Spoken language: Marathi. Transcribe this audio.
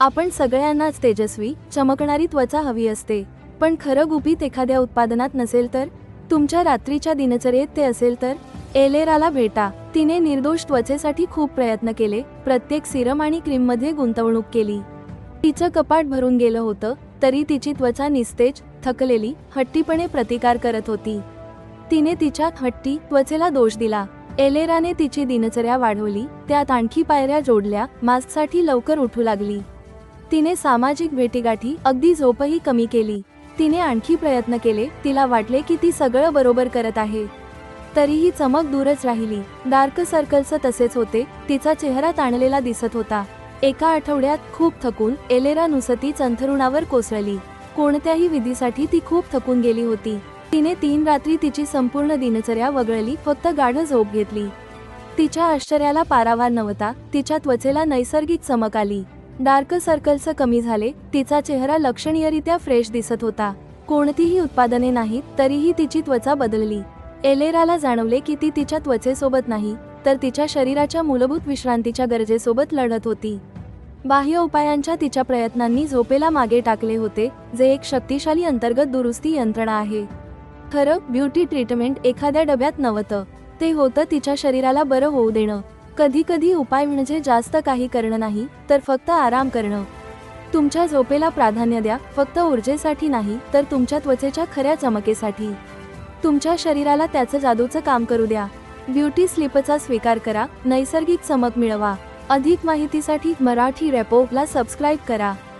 आपण सगळ्यांनाच तेजस्वी चमकणारी त्वचा हवी असते. पण खरं गुपित एखाद्या उत्पादनात नसेल तर? तुमच्या रात्रीच्या दिनचर्येत ते असेल तर? एलेराला भेटा. तिने निर्दोष त्वचेसाठी खूप प्रयत्न केले. प्रत्येक सिरम आणि क्रीममध्ये गुंतवणूक केली. तिचं कपाट भरून गेलं होतं तरी तिची त्वचा निस्तेज थकलेली हट्टीपणे प्रतिकार करत होती. तिने तिच्या हट्टी त्वचेला दोष दिला. एलेराने तिची दिनचर्या वाढवली. त्यात आणखी पायऱ्या जोडल्या. मास्कसाठी लवकर उठू लागली. तिने सामाजिक भेटीगाठी अगदी झोपही कमी केली. तिने आणखी प्रयत्न केले तिला वाटले की ती सगळं बरोबर करत आहे. तरीही चमक दूरच राहिली. डार्क सर्कलचं तसेच होते तिचा चेहरा ताणलेला दिसत होता. एका आठवड्यात खूप थकून एलेरा नुसती चंथरुणावर कोसळली. कोणत्याही विधीसाठी ती खूप थकून गेली होती. तिने तीन रात्री तिची संपूर्ण दिनचर्या वगळली फक्त गाढ झोप घेतली. तिच्या आश्चर्याला पारावार नव्हता तिच्या त्वचेला नैसर्गिक चमक आली. डार्क सर्कल्स कमी झाले तिचा चेहरा लक्षणीयरित्या फ्रेश दिसत होता. कोणतीही उत्पादने नाहीत तरीही तिची त्वचा बदलली. एलेराला जाणवले की ती तिच्या त्वचेसोबत नाही तर तिच्या शरीराच्या मूलभूत विश्रांतीच्या गरजेसोबत लढत होती. बाह्य उपायांच्या तिच्या प्रयत्नांनी झोपेला मागे टाकले होते जे एक शक्तिशाली अंतर्गत दुरुस्ती यंत्रणा आहे. खरं ब्युटी ट्रीटमेंट एखाद्या डब्यात नव्हतं. ते होतं तिच्या शरीराला बरं होऊ देणं. कधी कधी उपाय म्हणजे जास्त काही करणं नाही तर फक्त आराम करणं. तुमच्या झोपेला प्राधान्य द्या फक्त ऊर्जेसाठी नाही तर तुमच्या त्वचेच्या खऱ्या चमकेसाठी. तुमच्या शरीराला त्याचं जादूचं काम करू द्या. ब्युटी स्लिपचा स्वीकार करा नैसर्गिक चमक मिळवा. अधिक माहितीसाठी मराठी रेपोला सबस्क्राईब करा.